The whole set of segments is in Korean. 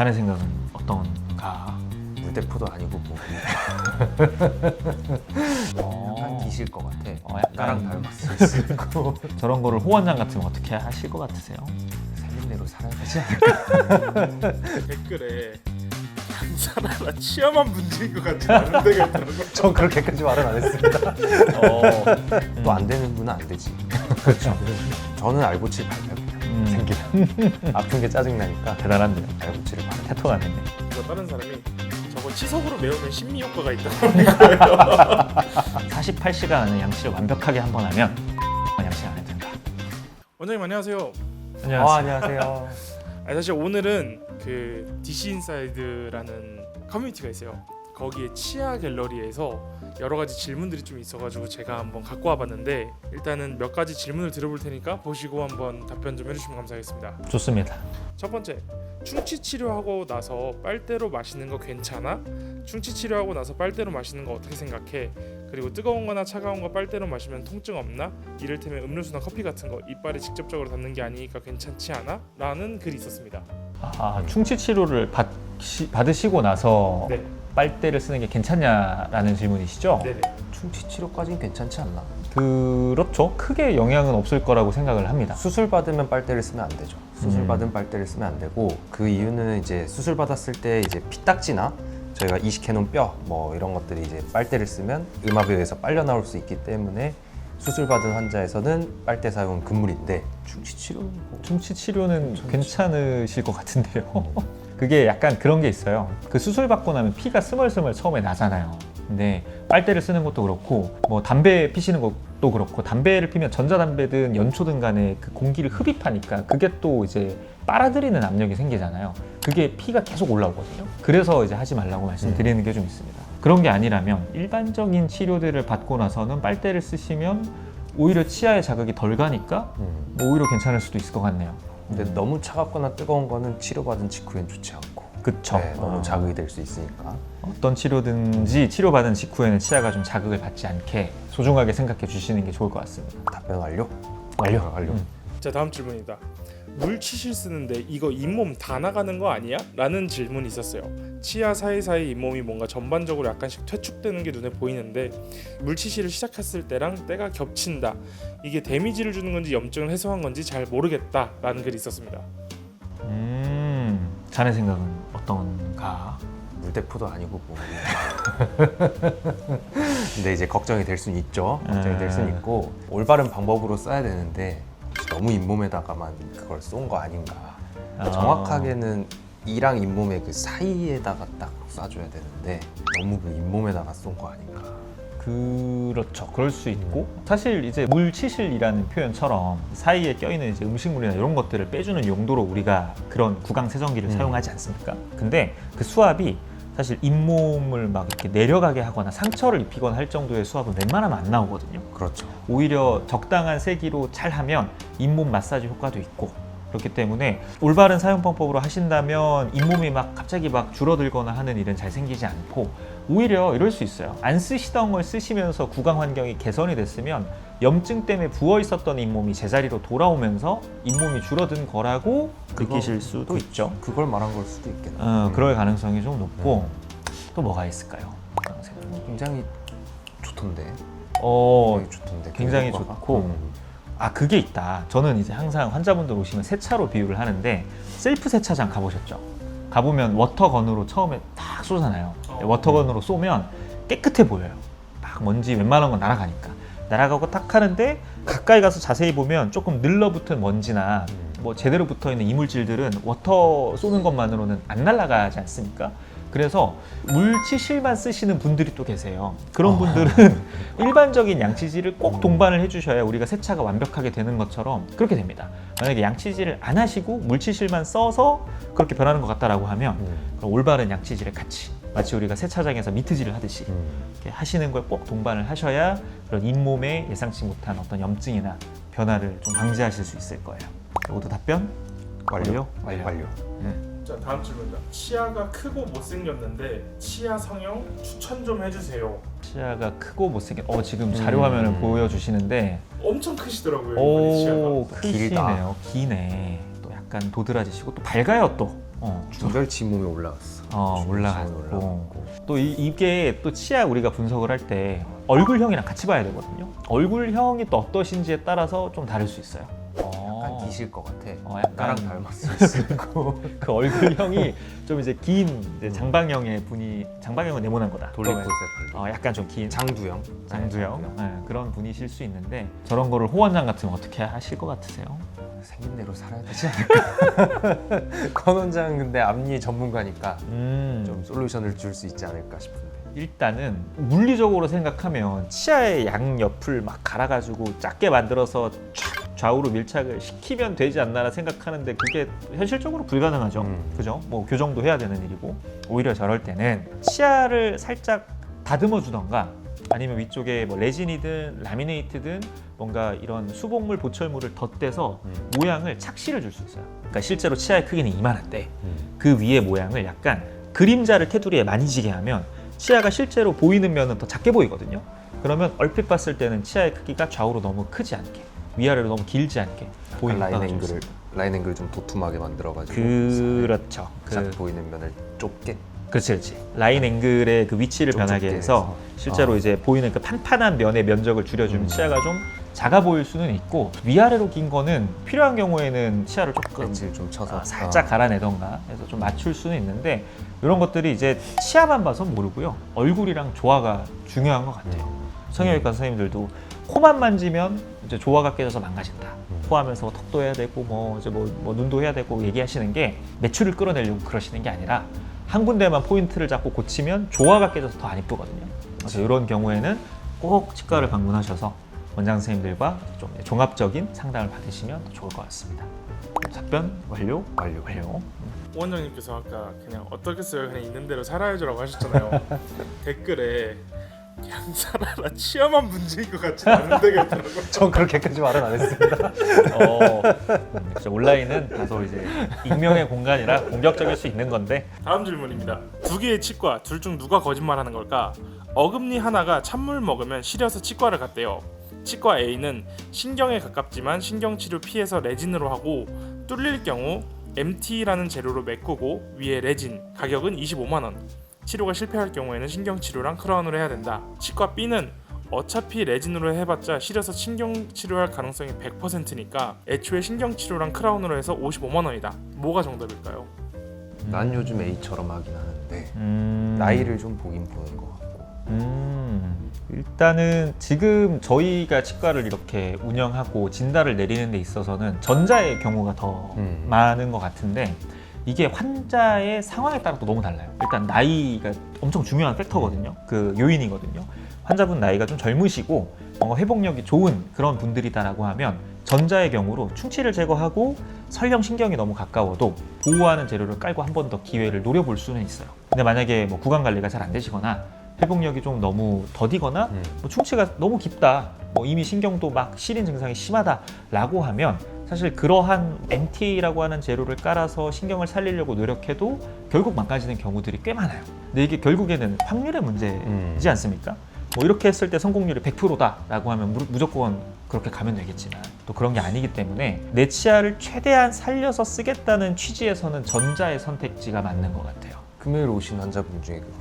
자네 생각은 어떤가? 물대포도 아니고 뭐 약간 기실 것 같아. 어, 약간- 나랑 닮았을 수 있고 저런 거를 호원장 같으면 어떻게 하실 것 같으세요? 살림대로 살아가지 않을까? 댓글에 강사라나 치아만 문제인 것 같지 않은 데가 있더라고요. 전 그렇게까지 말은 안 했습니다. 어, 또 안 되는 분은 안 되지. 그렇죠. 저는 알고칠 발표입니다. 음, 생기면 아픈 게 짜증 나니까 대단한데요. 알고칠을 바로 태토 나는데. 그래서 다른 사람이 저거 치석으로 메우면 심리 효과가 있다고 48시간 안에 양치를 완벽하게 한 번 하면 양치 안 해도 된다. 원장님 안녕하세요. 안녕하세요. 아, 안녕하세요. 아니, 사실 오늘은 그 DC 인사이드라는 커뮤니티가 있어요. 거기에 치아 갤러리에서 여러 가지 질문들이 좀 있어가지고 제가 한번 갖고 와봤는데 일단은 몇 가지 질문을 들어볼 테니까 보시고 한번 답변 좀 해주시면 감사하겠습니다. 좋습니다. 첫 번째, 충치 치료하고 나서 빨대로 마시는 거 괜찮아? 충치 치료하고 나서 빨대로 마시는 거 어떻게 생각해? 그리고 뜨거운 거나 차가운 거 빨대로 마시면 통증 없나? 이를테면 음료수나 커피 같은 거 이빨에 직접적으로 닿는 게 아니니까 괜찮지 않아? 라는 글이 있었습니다. 아, 충치 치료를 받시, 받으시고 나서 네. 빨대를 쓰는 게 괜찮냐라는 질문이시죠? 네네. 충치 치료까지는 괜찮지 않나? 그렇죠. 크게 영향은 없을 거라고 생각을 합니다. 수술 받으면 빨대를 쓰면 안 되죠. 수술 음. 받은 빨대를 쓰면 안 되고 그 이유는 이제 수술 받았을 때 이제 피딱지나 저희가 이식해놓은 뼈 뭐 이런 것들이 이제 빨대를 쓰면 음압에 의해서 빨려 나올 수 있기 때문에 수술 받은 환자에서는 빨대 사용은 금물인데 충치 치료는 뭐 충치 치료는 괜찮으실 것 같은데요. 그게 약간 그런 게 있어요. 그 수술 받고 나면 피가 스멀스멀 처음에 나잖아요. 근데 빨대를 쓰는 것도 그렇고 뭐 담배 피시는 것도 그렇고 담배를 피면 전자담배든 연초든 간에 그 공기를 흡입하니까 그게 또 이제 빨아들이는 압력이 생기잖아요. 그게 피가 계속 올라오거든요. 그래서 이제 하지 말라고 말씀드리는 게 좀 있습니다. 그런 게 아니라면 일반적인 치료들을 받고 나서는 빨대를 쓰시면 오히려 치아에 자극이 덜 가니까 음. 뭐 오히려 괜찮을 수도 있을 것 같네요. 근데 너무 차갑거나 뜨거운 거는 치료받은 직후엔 좋지 않고 그쵸. 네, 너무 어, 자극이 될 수 있으니까 어떤 치료든지 치료받은 직후에는 치아가 좀 자극을 받지 않게 소중하게 생각해 주시는 게 좋을 것 같습니다. 답변 완료? 완료. 완료. 음. 자 다음 질문이다. 물치실 쓰는데 이거 잇몸 다 나가는 거 아니야? 라는 질문이 있었어요. 치아 사이사이 잇몸이 뭔가 전반적으로 약간씩 퇴축되는 게 눈에 보이는데 물치실을 시작했을 때랑 때가 겹친다. 이게 데미지를 주는 건지 염증을 해소한 건지 잘 모르겠다. 라는 글이 있었습니다. 음, 자네 생각은 어떤가? 물대포도 아니고 뭐. 근데 이제 걱정이 될 수는 있죠. 걱정이 될 수는 음. 있고 올바른 방법으로 써야 되는데 너무 잇몸에다가만 그걸 쏜 거 아닌가. 아. 정확하게는 이랑 잇몸의 그 사이에다가 딱 쏴줘야 되는데 너무 그 잇몸에다가 쏜 거 아닌가. 그렇죠. 그럴 수 있고 사실 이제 물치실이라는 표현처럼 사이에 껴있는 이제 음식물이나 이런 것들을 빼주는 용도로 우리가 그런 구강 세정기를 음. 사용하지 않습니까? 근데 그 수압이 사실 잇몸을 막 이렇게 내려가게 하거나 상처를 입히거나 할 정도의 수압은 웬만하면 안 나오거든요. 그렇죠. 오히려 적당한 세기로 잘 하면 잇몸 마사지 효과도 있고 그렇기 때문에 올바른 사용 방법으로 하신다면 잇몸이 막 갑자기 막 줄어들거나 하는 일은 잘 생기지 않고 오히려 이럴 수 있어요. 안 쓰시던 걸 쓰시면서 구강 환경이 개선이 됐으면 염증 때문에 부어 있었던 잇몸이 제자리로 돌아오면서 잇몸이 줄어든 거라고 그거- 느끼실 수도 있죠. 그걸 말한 걸 수도 있겠네. 어, 그럴 가능성이 좀 높고 또 뭐가 있을까요? 굉장히 좋던데. 어, 굉장히 좋던데. 굉장히. 좋고. 음. 아 그게 있다. 저는 이제 항상 환자분들 오시면 세차로 비유를 하는데 셀프 세차장 가보셨죠? 가보면 워터건으로 처음에 딱 쏘잖아요. 어. 워터건으로 쏘면 깨끗해 보여요. 막 먼지 웬만한 건 날아가니까 날아가고 딱 하는데 가까이 가서 자세히 보면 조금 늘러붙은 먼지나 음. 뭐 제대로 붙어 있는 이물질들은 워터 쏘는 것만으로는 안 날아가지 않습니까? 그래서 물치실만 쓰시는 분들이 또 계세요. 그런 어. 분들은 일반적인 양치질을 꼭 동반을 해주셔야 우리가 세차가 완벽하게 되는 것처럼 그렇게 됩니다. 만약에 양치질을 안 하시고 물치실만 써서 그렇게 변하는 것 같다라고 하면 음. 올바른 양치질을 같이 마치 우리가 세차장에서 미트질을 하듯이 음. 이렇게 하시는 걸 꼭 동반을 하셔야 그런 잇몸에 예상치 못한 어떤 염증이나 변화를 좀 방지하실 수 있을 거예요. 이것도 답변? 완료. 완료. 완료. 자 다음 질문이다. 치아가 크고 못생겼는데 치아 성형 추천 좀 해주세요. 치아가 크고 못생긴. 어 지금 자료 음. 화면을 보여주시는데 엄청 크시더라고요. 이번에 치아가. 오 길다. 크시네요. 기네. 또 약간 도드라지시고 또 밝아요 또. 어, 중절치 몸에 올라갔어. 어, 올라갔고. 또 이, 이게 또 치아 우리가 분석을 할 때 얼굴형이랑 같이 봐야 되거든요. 얼굴형이 또 어떠신지에 따라서 좀 다를 수 있어요. 약간 어, 기실 것 같아. 어, 약간- 나랑 닮았을 수도 있고. 그 얼굴형이 좀 이제 긴 이제 장방형의 분이 장방형은 네모난 거다. 돌리코세팔리. 어, 약간 좀 긴 장두형. 장두형 네, 그런 분이실 수 있는데 저런 거를 호원장 같으면 어떻게 하실 것 같으세요? 생긴 대로 살아야 되지 않을까? 권 원장 근데 앞니 전문가니까 음, 좀 솔루션을 줄 수 있지 않을까 싶은데. 일단은 물리적으로 생각하면 치아의 양옆을 막 갈아가지고 작게 만들어서 쫙 좌우로 밀착을 시키면 되지 않나라 생각하는데 그게 현실적으로 불가능하죠. 음. 그죠? 뭐 교정도 해야 되는 일이고 오히려 저럴 때는 치아를 살짝 다듬어 주던가 아니면 위쪽에 뭐 레진이든 라미네이트든 뭔가 이런 수복물 보철물을 덧대서 음. 모양을 착시를 줄 수 있어요. 그러니까 실제로 치아의 크기는 이만한데 음. 그 위에 모양을 약간 그림자를 테두리에 많이 지게 하면 치아가 실제로 보이는 면은 더 작게 보이거든요. 그러면 얼핏 봤을 때는 치아의 크기가 좌우로 너무 크지 않게 위아래로 너무 길지 않게 보이는 라인 효과가 좀 앵글을. 라인 앵글 좀 도톰하게 만들어가지고 그렇죠. 작 그, 보이는 면을 좁게 그렇지, 그렇지. 라인 앵글의 그 위치를 좀 변하게 좁게 해서 실제로 어. 이제 보이는 그 판판한 면의 면적을 줄여주면 음. 치아가 좀 작아 보일 수는 있고 위아래로 긴 거는 필요한 경우에는 치아를 조금 엣지를 좀 쳐서 아, 살짝 갈아내던가 해서 좀 맞출 수는 있는데 이런 것들이 이제 치아만 봐선 모르고요 얼굴이랑 조화가 중요한 것 같아요 성형외과 선생님들도 코만 만지면 이제 조화가 깨져서 망가진다 음. 코하면서 턱도 해야 되고 뭐 이제 뭐, 뭐 눈도 해야 되고 얘기하시는 게 매출을 끌어내려고 그러시는 게 아니라 한 군데만 포인트를 잡고 고치면 조화가 깨져서 더 안 이쁘거든요 그래서 이런 경우에는 꼭 치과를 방문하셔서 원장 선생님들과 좀 종합적인 상담을 받으시면 더 좋을 것 같습니다 답변 완료 완료. 완료 원장님께서 아까 그냥 어떻게 써요 그냥 있는 대로 살아야죠라고 하셨잖아요. 댓글에 살아라 치아만 문제인 것 같지 않은데 같더라고요. 전 그렇게까지 말은 안 했습니다. 어, 음, 진짜 온라인은 다소 이제 익명의 공간이라 공격적일 수 있는 건데 다음 질문입니다. 두 개의 치과 둘 중 누가 거짓말하는 걸까? 어금니 하나가 찬물 먹으면 시려서 치과를 갔대요. 치과 A는 신경에 가깝지만 신경 치료 피해서 레진으로 하고 뚫릴 경우 MT라는 재료로 메꾸고 위에 레진 가격은 25만 원. 치료가 실패할 경우에는 신경 치료랑 크라운으로 해야 된다. 치과 B는 어차피 레진으로 해봤자 시려서 신경 치료할 가능성이 100%니까 애초에 신경 치료랑 크라운으로 해서 55만 원이다. 뭐가 정답일까요? 난 요즘 A처럼 하긴 하는데 음, 나이를 좀 보긴 보는 것 같고. 음, 일단은 지금 저희가 치과를 이렇게 운영하고 진단을 내리는 데 있어서는 전자의 경우가 더 음. 많은 것 같은데 이게 환자의 상황에 따라 또 너무 달라요. 일단 나이가 엄청 중요한 팩터거든요. 그 요인이거든요. 환자분 나이가 좀 젊으시고 뭔가 회복력이 좋은 그런 분들이다라고 하면 전자의 경우로 충치를 제거하고 설령 신경이 너무 가까워도 보호하는 재료를 깔고 한 번 더 기회를 노려볼 수는 있어요. 근데 만약에 뭐 구강 관리가 잘 안 되시거나 회복력이 좀 너무 더디거나 음. 뭐 충치가 너무 깊다, 뭐 이미 신경도 막 시린 증상이 심하다라고 하면 사실 그러한 MTA라고 하는 재료를 깔아서 신경을 살리려고 노력해도 결국 망가지는 경우들이 꽤 많아요. 근데 이게 결국에는 확률의 문제이지 음. 않습니까? 뭐 이렇게 했을 때 성공률이 100%다라고 하면 무- 무조건 그렇게 가면 되겠지만 또 그런 게 아니기 때문에 내 치아를 최대한 살려서 쓰겠다는 취지에서는 전자의 선택지가 맞는 것 같아요. 금요일 오신 환자분 중에 그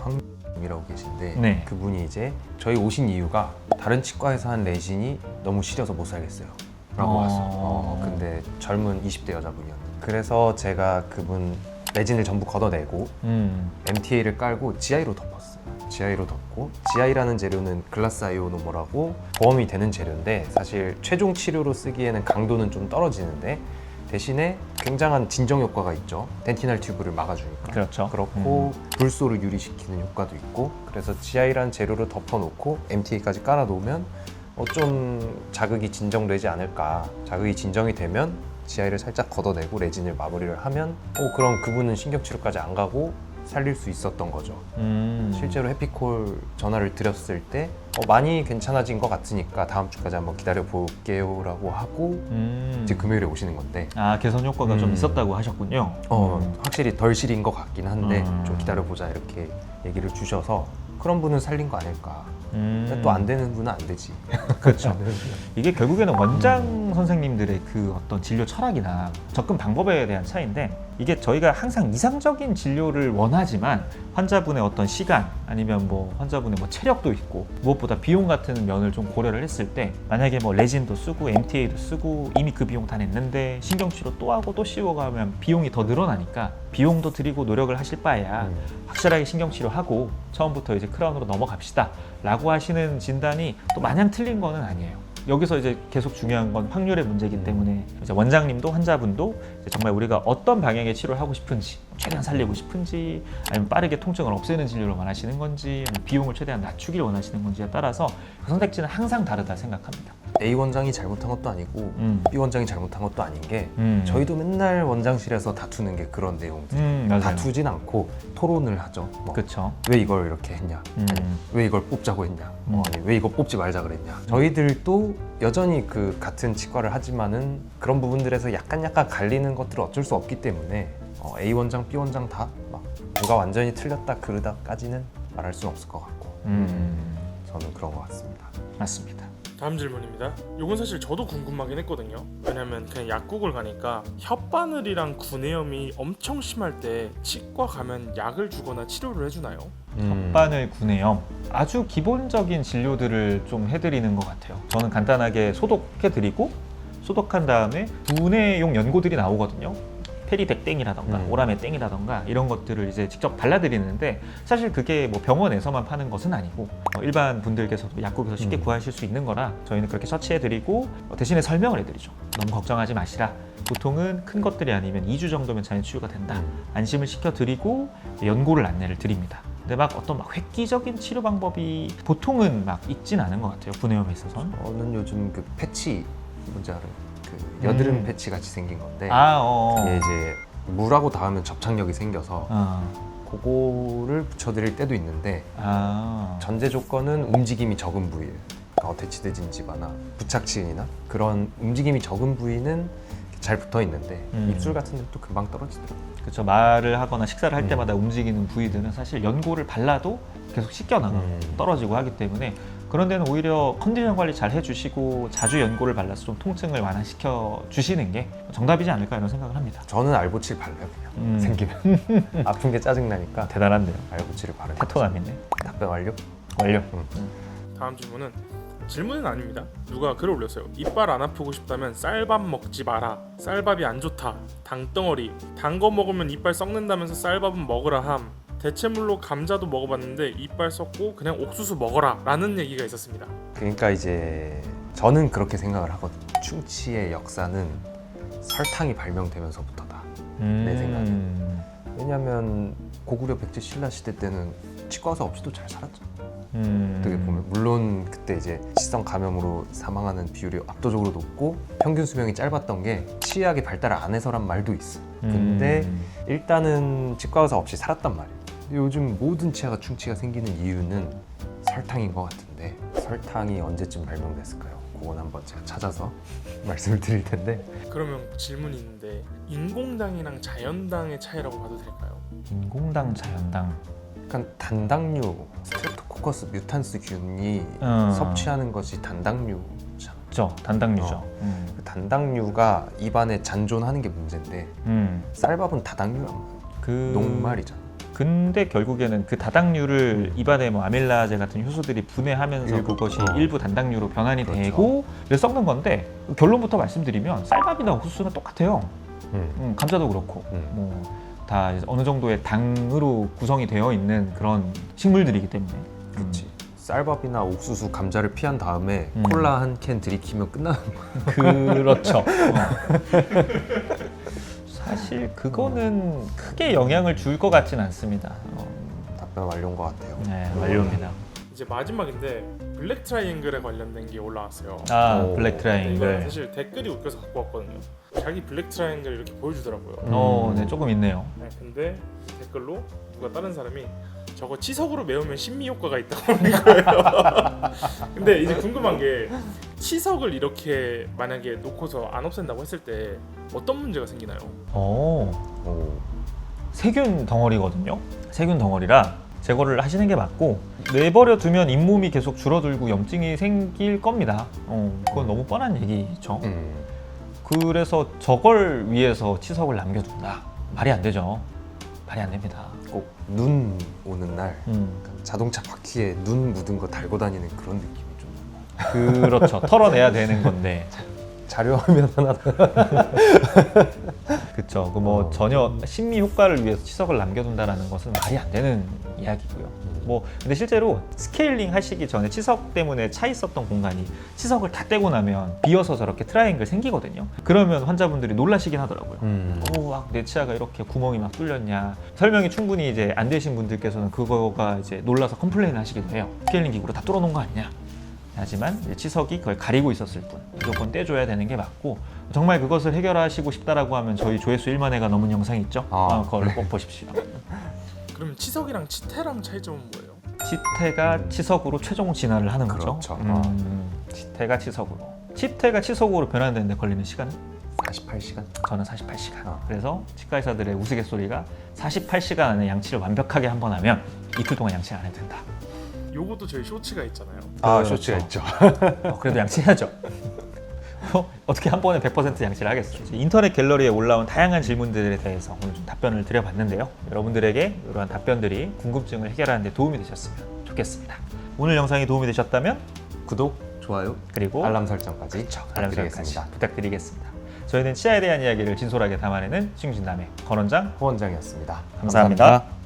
황님이라고 계신데 네. 그분이 이제 저희 오신 이유가 다른 치과에서 한 레진이 너무 시려서 못 살겠어요. 라고 어. 왔어. 어, 근데 젊은 20대 여자분이었는데 그래서 제가 그분 레진을 전부 걷어내고 음, MTA를 깔고 GI로 덮었어요. GI로 덮고 GI라는 재료는 글라스 아이오노모라고 보험이 되는 재료인데 사실 최종 치료로 쓰기에는 강도는 좀 떨어지는데 대신에 굉장한 진정 효과가 있죠. 덴티널 튜브를 막아주니까. 그렇죠. 그렇고 불소를 유리시키는 효과도 있고 그래서 GI라는 재료를 덮어놓고 MTA까지 깔아놓으면 어, 좀 자극이 진정되지 않을까. 자극이 진정이 되면 GI를 살짝 걷어내고 레진을 마무리를 하면 어, 그럼 그분은 신경치료까지 안 가고 살릴 수 있었던 거죠. 음. 실제로 해피콜 전화를 드렸을 때 어, 많이 괜찮아진 것 같으니까 다음 주까지 한번 기다려 볼게요 라고 하고 음. 이제 금요일에 오시는 건데 아 개선 효과가 좀 음. 있었다고 하셨군요. 어, 음. 확실히 덜 시린 것 같긴 한데 음. 좀 기다려 보자 이렇게 얘기를 주셔서 그런 분은 살린 거 아닐까 음. 또안 되는 분은 안 되지. 그렇죠. 이게 결국에는 원장 선생님들의 그 어떤 진료 철학이나 접근 방법에 대한 차이인데 이게 저희가 항상 이상적인 진료를 원하지만 환자분의 어떤 시간 아니면 뭐 환자분의 뭐 체력도 있고 무엇보다 비용 같은 면을 좀 고려를 했을 때 만약에 뭐 레진도 쓰고 MTA도 쓰고 이미 그 비용 다 냈는데 신경치료 또 하고 또 씌워가면 비용이 더 늘어나니까 비용도 들이고 노력을 하실 바에야 음. 확실하게 신경치료하고 처음부터 이제 크라운으로 넘어갑시다 라고 하시는 진단이 또 마냥 틀린 거는 아니에요 여기서 이제 계속 중요한 건 확률의 문제이기 때문에 이제 원장님도 환자분도 이제 정말 우리가 어떤 방향의 치료를 하고 싶은지 최대한 살리고 싶은지 아니면 빠르게 통증을 없애는 진료를 원하시는 건지 아니면 비용을 최대한 낮추기를 원하시는 건지에 따라서 그 선택지는 항상 다르다 생각합니다 A 원장이 잘못한 것도 아니고 음. B 원장이 잘못한 것도 아닌 게 음. 저희도 맨날 원장실에서 다투는 게 그런 내용들. 음, 맞아요 다투진 않고 토론을 하죠. 뭐, 그쵸 왜 이걸 이렇게 했냐? 음. 왜 이걸 뽑자고 했냐? 음. 뭐 아니 왜 이거 뽑지 말자 그랬냐? 저희들도 여전히 그 같은 치과를 하지만은 그런 부분들에서 약간 약간 갈리는 것들은 어쩔 수 없기 때문에 어, A 원장, B 원장 다 막 누가 완전히 틀렸다 그르다까지는 말할 수는 없을 것 같고 음. 저는 그런 것 같습니다. 맞습니다 다음 질문입니다. 이건 사실 저도 궁금하긴 했거든요. 왜냐면 그냥 약국을 가니까 혓바늘이랑 구내염이 엄청 심할 때 치과 가면 약을 주거나 치료를 해주나요? 음. 혓바늘 구내염 아주 기본적인 진료들을 좀 해드리는 것 같아요. 저는 간단하게 소독해드리고 소독한 다음에 구내용 연고들이 나오거든요. 페리덱땡이라던가 음. 오라메땡이라던가 이런 것들을 이제 직접 발라드리는데 사실 그게 뭐 병원에서만 파는 것은 아니고 어, 일반 분들께서도 약국에서 쉽게 음. 구하실 수 있는 거라 저희는 그렇게 처치해드리고 어, 대신에 설명을 해드리죠. 너무 걱정하지 마시라. 보통은 큰 것들이 아니면 2주 정도면 자연 치유가 된다. 음. 안심을 시켜드리고 연고를 안내를 드립니다. 근데 막 어떤 막 획기적인 치료 방법이 보통은 막 있진 않은 것 같아요. 구내염에 있어서는. 저는 요즘 그 패치 뭔지 알아요? 그 여드름 음. 패치 같이 생긴 건데 아, 어. 이게 이제 물하고 닿으면 접착력이 생겨서 어. 그거를 붙여드릴 때도 있는데 아. 전제 조건은 움직임이 적은 부위예요. 그러니까 어태치드 진 지바나 부착치근이나 그런 움직임이 적은 부위는 잘 붙어 있는데 음. 입술 같은 데는 또 금방 떨어지더라고요. 그렇죠. 말을 하거나 식사를 할 음. 때마다 움직이는 부위들은 사실 연고를 발라도 계속 씻겨나가 음. 떨어지고 하기 때문에 그런 데는 오히려 컨디션 관리 잘 해주시고 자주 연고를 발라서 좀 통증을 완화시켜 주시는 게 정답이지 않을까 이런 생각을 합니다. 저는 알보칠 발라요 그냥 음. 생기면 아픈 게 짜증 나니까 대단한데요. 알보칠을 바르요 테토남이네. 답변 완료? 완료. 다음 질문은 질문은 아닙니다. 누가 글을 올렸어요. 이빨 안 아프고 싶다면 쌀밥 먹지 마라. 쌀밥이 안 좋다. 당덩어리. 단 거 먹으면 이빨 썩는다면서 쌀밥은 먹으라 함. 대체물로 감자도 먹어봤는데 이빨 썩고 그냥 옥수수 먹어라 라는 얘기가 있었습니다. 그러니까 이제 저는 그렇게 생각을 하거든요. 충치의 역사는 설탕이 발명되면서부터다. 내 생각엔. 왜냐하면 고구려 백제 신라 시대 때는 치과 의사 없이도 잘 살았죠. 음. 어떻게 보면 물론 그때 이제 치성 감염으로 사망하는 비율이 압도적으로 높고 평균 수명이 짧았던 게 치의학이 발달을 안 해서란 말도 있어. 근데 음. 일단은 치과 의사 없이 살았단 말이에요. 요즘 모든 치아가 충치가 생기는 이유는 설탕인 것 같은데 설탕이 언제쯤 발명됐을까요? 그건 한번 제가 찾아서 말씀을 드릴 텐데 그러면 질문이 있는데 인공당이랑 자연당의 차이라고 봐도 될까요? 인공당 자연당. 약간 단당류 스트레프토코커스 뮤탄스 균이 어. 섭취하는 것이 단당류잖아. 죠 단당류죠. 어. 음. 그 단당류가 입안에 잔존하는 게 문제인데 음. 쌀밥은 다당류란 말이야. 그 녹말이잖아. 근데 결국에는 그 다당류를 입안에 뭐 아밀라제 같은 효소들이 분해하면서 일부, 그것이 어. 일부 단당류로 변환이 그렇죠. 되고 그래서 썩는 건데 결론부터 말씀드리면 쌀밥이나 옥수수는 똑같아요. 음. 음, 감자도 그렇고 음. 뭐다 어느 정도의 당으로 구성이 되어 있는 그런 식물들이기 때문에 그렇지. 쌀밥이나 옥수수, 감자를 피한 다음에 음. 콜라 한 캔 들이키면 끝나는 거야. 음, 그렇죠. 어. 사실 그거는 크게 영향을 줄 것 같진 않습니다. 어, 답변 완료인 것 같아요. 네, 완료입니다. 이제 마지막인데 블랙 트라이앵글에 관련된 게 올라왔어요. 아, 오. 블랙 근데 이거는 트라이앵글. 사실 댓글이 웃겨서 갖고 왔거든요. 자기 블랙 트라이앵글 이렇게 보여주더라고요. 어, 네, 조금 있네요. 네, 근데 댓글로 누가 다른 사람이 저거 치석으로 메우면 심미 효과가 있다고 하는 거예요. 근데 이제 궁금한 게 치석을 이렇게 만약에 놓고서 안 없앤다고 했을 때 어떤 문제가 생기나요? 어, 오. 세균 덩어리거든요. 세균 덩어리라 제거를 하시는 게 맞고 내버려 두면 잇몸이 계속 줄어들고 염증이 생길 겁니다. 어, 그건 너무 뻔한 얘기죠. 음. 그래서 저걸 위해서 치석을 남겨둔다. 말이 안 되죠. 말이 안 됩니다. 꼭 눈 오는 날 음, 자동차 바퀴에 눈 묻은 거 달고 다니는 그런 느낌이 좀 그렇죠. 털어내야 되는 건데. 자료화면 하나 그쵸. 그뭐 어. 전혀 심리 효과를 위해서 치석을 남겨둔다라는 것은 말이 안 되는 이야기고요. 뭐 근데 실제로 스케일링 하시기 전에 치석 때문에 차 있었던 공간이 치석을 다 떼고 나면 비어서 저렇게 트라이앵글 생기거든요. 그러면 환자분들이 놀라시긴 하더라고요. 음. 오, 막내 치아가 이렇게 구멍이 막 뚫렸냐. 설명이 충분히 이제 안 되신 분들께서는 그거가 이제 놀라서 컴플레인을 하시기도 해요. 스케일링 기구로 다 뚫어놓은 거 아니냐. 하지만 치석이 그걸 가리고 있었을 뿐 무조건 떼줘야 되는 게 맞고 정말 그것을 해결하시고 싶다라고 하면 저희 조회수 1만 회가 넘은 영상이 있죠. 아, 어, 그걸 꼭 보십시오. 그럼 치석이랑 치태랑 차이점은 뭐예요? 치태가 치석으로 최종 진화를 하는 거죠. 그렇죠. 음, 치태가 치석으로. 치태가 치석으로 변환되는데 걸리는 시간은 48시간? 저는 48시간. 아. 그래서 치과 의사들의 우스갯소리가 48시간 안에 양치를 완벽하게 한 번 하면 이틀 동안 양치 안 해도 된다. 요것도 저희 쇼츠가 있잖아요. 아 그렇죠. 쇼츠가 있죠 어, 그래도 양치해야죠. 어, 어떻게 한 번에 100% 양치를 하겠어요? 인터넷 갤러리에 올라온 다양한 질문들에 대해서 오늘 좀 답변을 드려봤는데요. 여러분들에게 이러한 답변들이 궁금증을 해결하는 데 도움이 되셨으면 좋겠습니다. 오늘 영상이 도움이 되셨다면 구독, 좋아요, 그리고 알람 설정까지 알람 설정까지 부탁드리겠습니다 부탁드리겠습니다. 저희는 치아에 대한 이야기를 진솔하게 담아내는 신진남의 권원장 후원장이었습니다 감사합니다.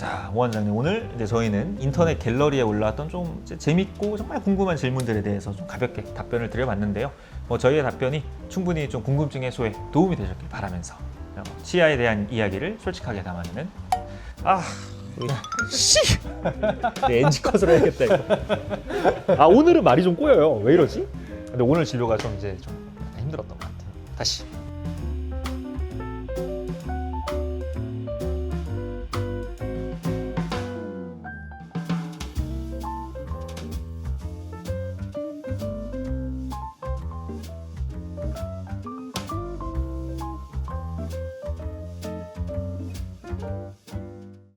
자, 오 원장님 오늘 이제 저희는 인터넷 갤러리에 올라왔던 좀 재밌고 정말 궁금한 질문들에 대해서 좀 가볍게 답변을 드려봤는데요. 뭐 저희의 답변이 충분히 좀 궁금증 해소에 도움이 되셨길 바라면서 어, 치아에 대한 이야기를 솔직하게 담아내는 아 씨! 내 NG 컷으로 해야겠다 이거. 아 오늘은 말이 좀 꼬여요. 왜 이러지? 근데 오늘 진료가 좀 이제 좀 힘들었던 것 같아요. 다시